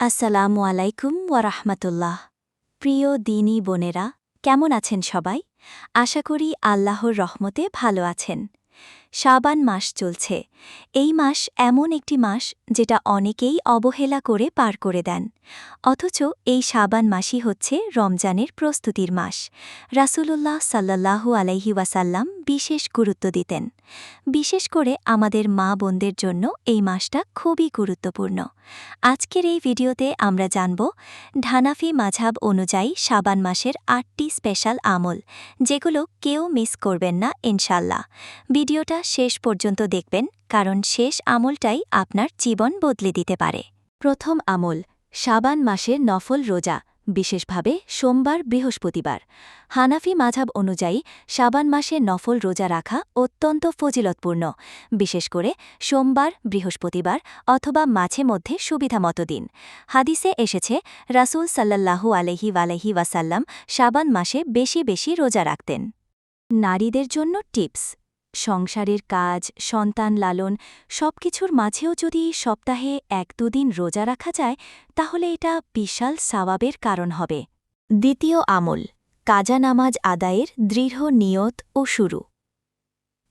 আসসালামু আলাইকুম ওয়ারাহমাতুল্লাহ। প্রিয় দিনী বোনেরা, কেমন আছেন সবাই? আশা করি আল্লাহর রহমতে ভালো আছেন। শাবান মাস চলছে। এই মাস এমন একটি মাস যেটা অনেকেই অবহেলা করে পার করে দেন। অথচ এই শাবান মাসই হচ্ছে রমজানের প্রস্তুতির মাস। রাসূলুল্লাহ সাল্লাল্লাহু আলাইহি ওয়াসাল্লাম বিশেষ গুরুত্ব দিতেন। বিশেষ করে আমাদের মা বোনদের জন্য এই মাসটা খুবই গুরুত্বপূর্ণ। আজকের এই ভিডিওতে আমরা জানব ঢানাফি মাঝাব অনুযায়ী শাবান মাসের আটটি স্পেশাল আমল, যেগুলো কেউ মিস করবেন না ইনশাল্লাহ ভিডিওটা শেষ পর্যন্ত দেখবেন, কারণ শেষ আমলটাই আপনার জীবন বদলে দিতে পারে। প্রথম আমল, শাবান মাসের নফল রোজা, বিশেষভাবে সোমবার, বৃহস্পতিবার। হানাফি মাঝাব অনুযায়ী, শাবান মাসে নফল রোজা রাখা অত্যন্ত ফজিলতপূর্ণ, বিশেষ করে সোমবার, বৃহস্পতিবার অথবা মাঝে মধ্যে সুবিধামতো দিন। হাদিসে এসেছে, রাসূল সাল্লাল্লাহু আলহি ওয়ালহি ওয়াসাল্লাম শাবান মাসে বেশি বেশি রোজা রাখতেন। নারীদের জন্য টিপস। সংসারের কাজ, সন্তান লালন সবকিছুর মাঝেও যদি সপ্তাহে এক দুদিন রোজা রাখা যায়, তাহলে এটা বিশাল সাওয়াবের কারণ হবে। দ্বিতীয় আমল, কাজা নামাজ আদায়ের দৃঢ় নিয়ত ও শুরু।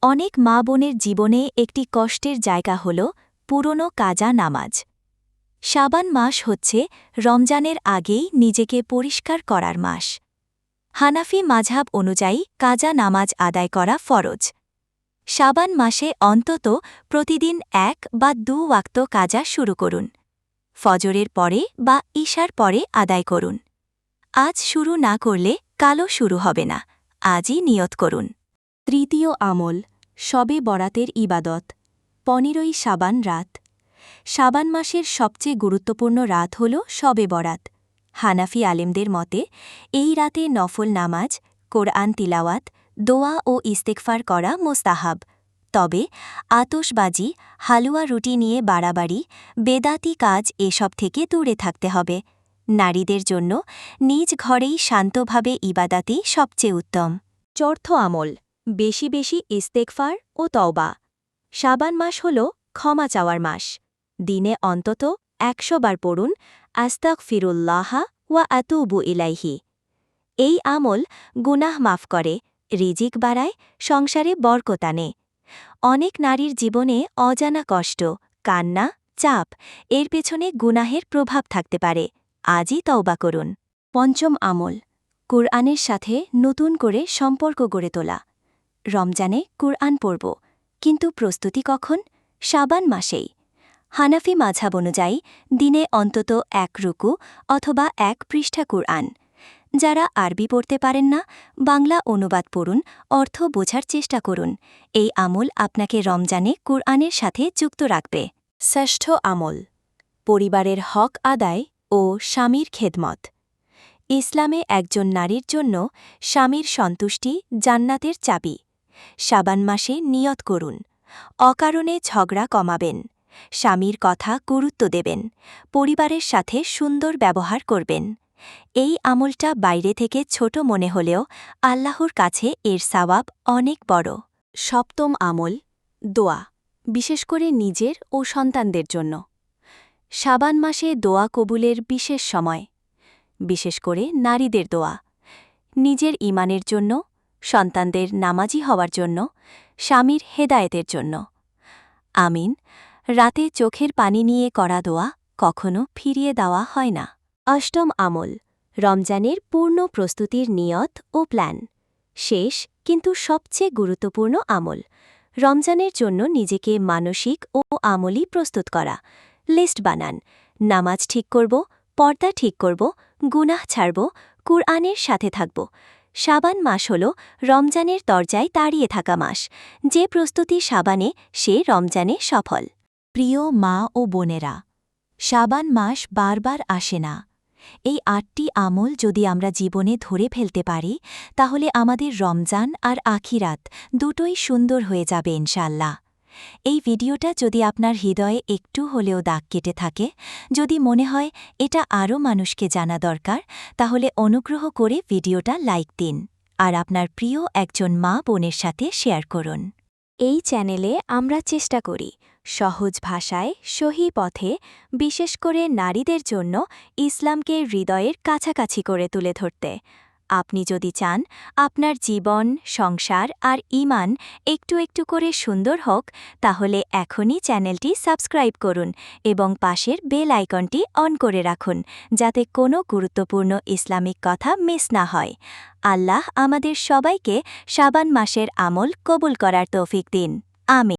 অনেক মা বোনের জীবনে একটি কষ্টের জায়গা হল পুরনো কাজা নামাজ। শাবান মাস হচ্ছে রমজানের আগেই নিজেকে পরিষ্কার করার মাস। হানাফি মাঝাব অনুযায়ী কাজা নামাজ আদায় করা ফরজ। শাবান মাসে অন্তত প্রতিদিন এক বা দু ওয়াক্ত কাজা শুরু করুন। ফজরের পরে বা ঈশার পরে আদায় করুন। আজ শুরু না করলে কালো শুরু হবে না। আজই নিয়ত করুন। তৃতীয় আমল, সবে বরাতের ইবাদত, পনেরোই সাবান রাত। সাবান মাসের সবচেয়ে গুরুত্বপূর্ণ রাত হল সবে বরাত। হানাফি আলেমদের মতে, এই রাতে নফল নামাজ, কোরআন তিলাওয়াত দোয়া ও ইস্তেকফার করা মোস্তাহাব। তবে আতসবাজি হালুয়া রুটি নিয়ে বাড়াবাড়ি, বেদাতি কাজ এসব থেকে দূরে থাকতে হবে। নারীদের জন্য নিজ ঘরেই শান্তভাবে ইবাদাতি সবচেয়ে উত্তম। চর্থ আমল, বেশি বেশি ইস্তেকফার ও তওবা। শাবান মাস হল ক্ষমা চাওয়ার মাস। দিনে অন্তত একশো বার পড়ুন আস্তাক ফিরুল্লাহা ওয়া আতুবু ইলাইহি। এই আমল গুনাহ মাফ করে রিজিক বাড়ায়, সংসারে বরকত আনে। অনেক নারীর জীবনে অজানা কষ্ট, কান্না, চাপ, এর পেছনে গুনাহের প্রভাব থাকতে পারে। আজই তওবা করুন। পঞ্চম আমল, কুরআনের সাথে নতুন করে সম্পর্ক গড়ে তোলা। রমজানে কুরআন পড়ব, কিন্তু প্রস্তুতি কখন? সাবান মাসেই। হানাফি মাঝাব অনুযায়ী, দিনে অন্তত এক রুকু অথবা এক পৃষ্ঠা কুরআন। যারা আরবি পড়তে পারেন না, বাংলা অনুবাদ পড়ুন, অর্থ বোঝার চেষ্টা করুন। এই আমল আপনাকে রমজানে কুরআনের সাথে যুক্ত রাখবে। ষষ্ঠ আমল, পরিবারের হক আদায় ও স্বামীর খেদমত। ইসলামে একজন নারীর জন্য স্বামীর সন্তুষ্টি জান্নাতের চাবি। সাবান মাসে নিয়ত করুন। অকারণে ঝগড়া কমাবেন। স্বামীর কথা গুরুত্ব দেবেন। পরিবারের সাথে সুন্দর ব্যবহার করবেন। এই আমলটা বাইরে থেকে ছোট মনে হলেও আল্লাহর কাছে এর সাওয়াব অনেক বড়। সপ্তম আমল, দোয়া, বিশেষ করে নিজের ও সন্তানদের জন্য। সাবান মাসে দোয়া কবুলের বিশেষ সময়, বিশেষ করে নারীদের দোয়া। নিজের ইমানের জন্য, সন্তানদের নামাজি হওয়ার জন্য, স্বামীর হেদায়েতের জন্য। আমিন। রাতে চোখের পানি নিয়ে করা দোয়া কখনো ফিরিয়ে দেওয়া হয় না। অষ্টম আমল, রমজানের পূর্ণ প্রস্তুতির নিয়ত ও প্ল্যান। শেষ, কিন্তু সবচেয়ে গুরুত্বপূর্ণ আমল, রমজানের জন্য নিজেকে মানসিক ও আমলি প্রস্তুত করা। লিস্ট বানান, নামাজ ঠিক করব, পর্দা ঠিক করব, গুনাহ ছাড়ব, কুরআনের সাথে থাকব। সাবান মাস হল রমজানের দরজায় দাঁড়িয়ে থাকা মাস, যে প্রস্তুতি সাবানে সে রমজানে সফল। প্রিয় মা ও বোনেরা সাবান মাস বারবার আসে না। এই আটটি আমল যদি আমরা জীবনে ধরে ফেলতে পারি, তাহলে আমাদের রমজান আর আখিরাত দুটোই সুন্দর হয়ে যাবে ইনশাল্লাহ এই ভিডিওটা যদি আপনার হৃদয়ে একটু হলেও দাগ কেটে থাকে, যদি মনে হয় এটা আরও মানুষকে জানা দরকার, তাহলে অনুগ্রহ করে ভিডিওটা লাইক দিন আর আপনার প্রিয় একজন মা বোনের সাথে শেয়ার করুন। এই চ্যানেলে আমরা চেষ্টা করি সহজ ভাষায় সহি পথে, বিশেষ করে নারীদের জন্য ইসলামকে হৃদয়ের কাছাকাছি করে তুলে ধরতে। আপনি যদি চান, আপনার জীবন, সংসার আর ইমান একটু একটু করে সুন্দর হোক, তাহলে এখনই চ্যানেলটি সাবস্ক্রাইব করুন এবং পাশের বেল আইকনটি অন করে রাখুন, যাতে কোনো গুরুত্বপূর্ণ ইসলামিক কথা মিস না হয়। আল্লাহ আমাদের সবাইকে শাবান মাসের আমল কবুল করার তৌফিক দিন। আমি